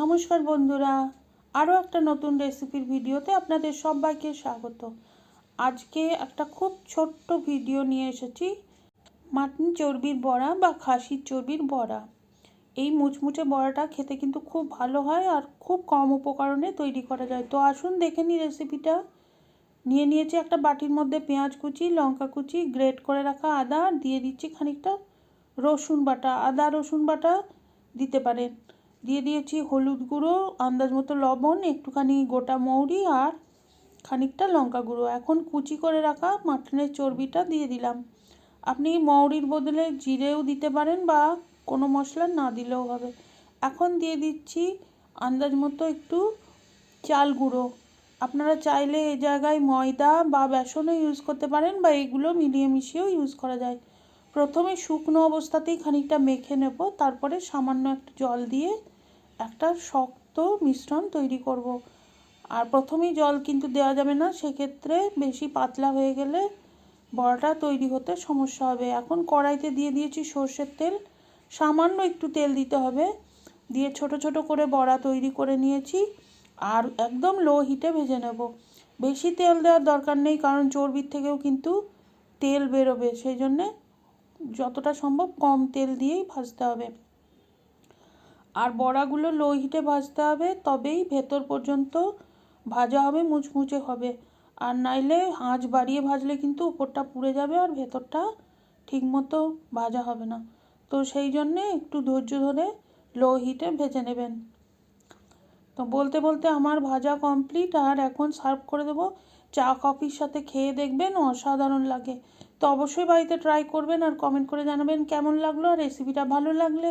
নমস্কার বন্ধুরা, আরও একটা নতুন রেসিপির ভিডিওতে আপনাদের সবাইকে স্বাগত। আজকে একটা খুব ছোট্ট ভিডিও নিয়ে এসেছি, মাটন চর্বির বড়া বা খাসির চর্বির বড়া। এই মুচমুচে বড়াটা খেতে কিন্তু খুব ভালো হয় আর খুব কম উপকরণে তৈরি করা যায়। তো আসুন দেখে নিই রেসিপিটা। নিয়ে নিয়েছি একটা বাটির মধ্যে পেঁয়াজ কুচি, লঙ্কা কুচি, গ্রেট করে রাখা আদা দিয়ে দিচ্ছি খানিকটা রসুন বাটা। আদা, রসুন বাটা দিতে পারেন। দিয়ে দিয়েছি হলুদ গুঁড়ো, আন্দাজ মতো লবণ, একটুখানি গোটা মৌরি আর খানিকটা লঙ্কা গুঁড়ো। এখন কুচি করে রাখা মাটনের চর্বিটা দিয়ে দিলাম। আপনি মৌরির বদলে জিরেও দিতে পারেন বা কোনো মশলা না দিলেও হবে। এখন দিয়ে দিচ্ছি আন্দাজ মতো একটু চাল গুঁড়ো। আপনারা চাইলে এই জায়গায় ময়দা বা বেসনও ইউজ করতে পারেন বা এগুলো মিলিয়ে মিশিয়েও ইউজ করা যায়। প্রথমে শুকনো অবস্থাতেই খানিকটা মেখে নেব, তারপরে সামান্য একটু জল দিয়ে একটা শক্ত মিশ্রণ তৈরি করব। আর প্রথমেই জল কিন্তু দেওয়া যাবে না, সেক্ষেত্রে বেশি পাতলা হয়ে গেলে বড়াটা তৈরি হতে সমস্যা হবে। এখন কড়াইতে দিয়ে দিয়েছি সর্ষের তেল। সামান্য একটু তেল দিতে হবে। দিয়ে ছোট ছোট করে বড়া তৈরি করে নিয়েছি আর একদম লো হিটে ভেজে নেব। বেশি তেল দেওয়ার দরকার নেই, কারণ চর্বির থেকেও কিন্তু তেল বেরোবে। সেই জন্যে যতটা সম্ভব কম তেল দিয়েই ভাজতে হবে। আর বড়াগুলো লো হিটে ভাজতে হবে, তবেই ভেতর পর্যন্ত ভাজা হবে, মুচমুচে হবে। আর নাইলে আঁচ বাড়িয়ে ভাজলে কিন্তু উপরটা পুড়ে যাবে আর ভেতরটা ঠিকমতো ভাজা হবে না। তো সেই জন্যে একটু ধৈর্য ধরে লো হিটে ভেজে নেবেন। তো বলতে বলতে আমার ভাজা কমপ্লিট আর এখন সার্ভ করে দেবো। চা, কফির সাথে খেয়ে দেখবেন অসাধারণ লাগে। তো অবশ্যই বাড়িতে ট্রাই করবেন আর কমেন্ট করে জানাবেন কেমন লাগল আর রেসিপিটা ভালো লাগলে।